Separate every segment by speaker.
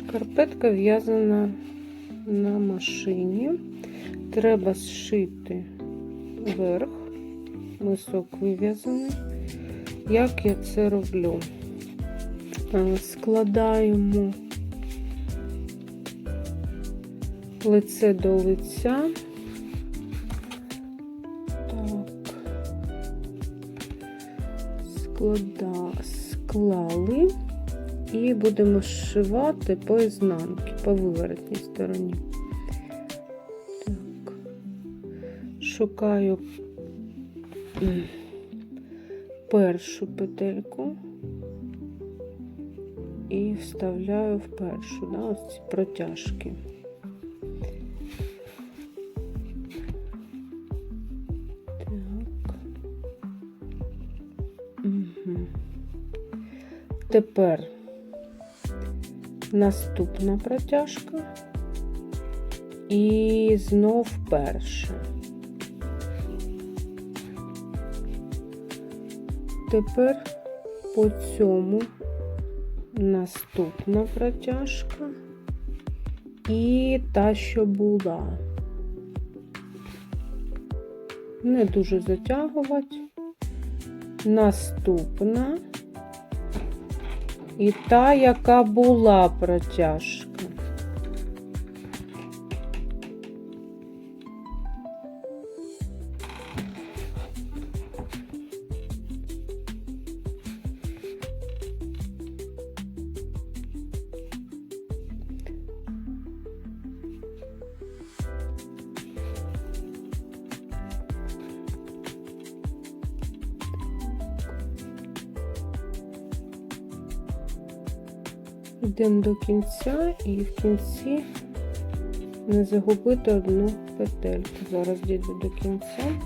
Speaker 1: Шкарпетка в'язана на машині. Треба зшити верх, мисок вив'язаний. Як я це роблю? Складаємо лице до лиця. Так. Склада, склали і будемо зшивати по ізнанки, по виворотній стороні. Так. Шукаю першу петельку і вставляю в першу, да, ось ці протяжки. Тепер наступна протяжка і знов перша. Тепер по цьому наступна протяжка і та, що була. Не дуже затягувати. Наступна і та, яка була протяжка. Йдемо до кінця і в кінці не загубити одну петельку. Зараз дійду до кінця.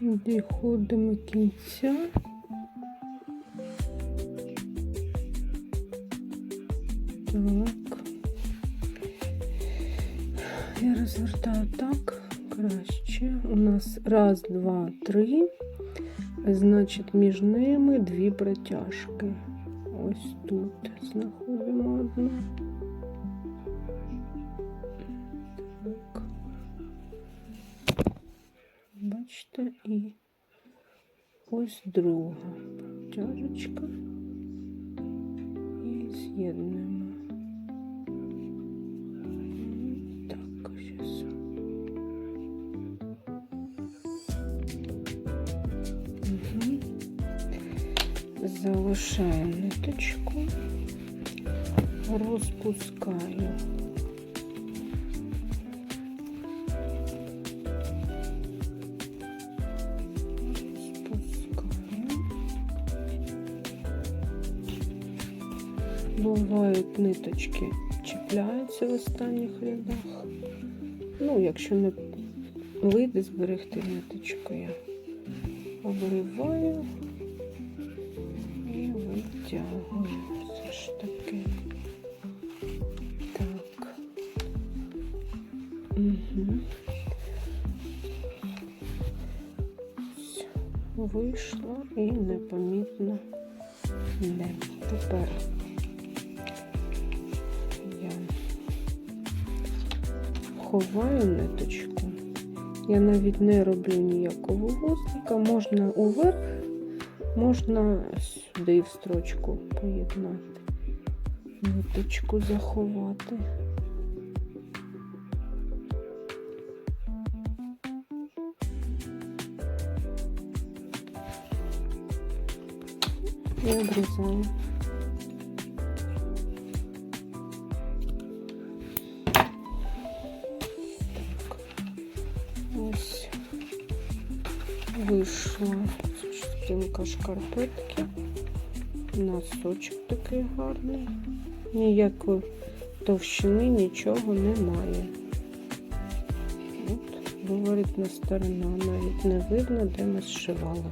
Speaker 1: Доходимо кінця. Так. Я розвертаю так краще. У нас раз, два, три. Значить, між ними дві протяжки. Ось тут знаходимо одну. Так. Бачите, і ось друга протяжечка. І з'єднуємо. Залишаю ниточку, розпускаю. Бувають ниточки чіпляються в останніх рядах. Ну, якщо не вийде зберегти ниточку, я обриваю витягую. Все ж таки. Так. Угу. Вийшло і непомітно не. Тепер я ховаю ниточку. Я навіть не роблю ніякого вузлика. Можна уверх, можна сюди в строчку поєднати. Ниточку заховати. І обрізаю. Ось вийшла частинка шкарпетки. Носочок такий гарний. Ніякої товщини, нічого немає. От, говорить, на сторона, навіть не видно, де ми зшивали.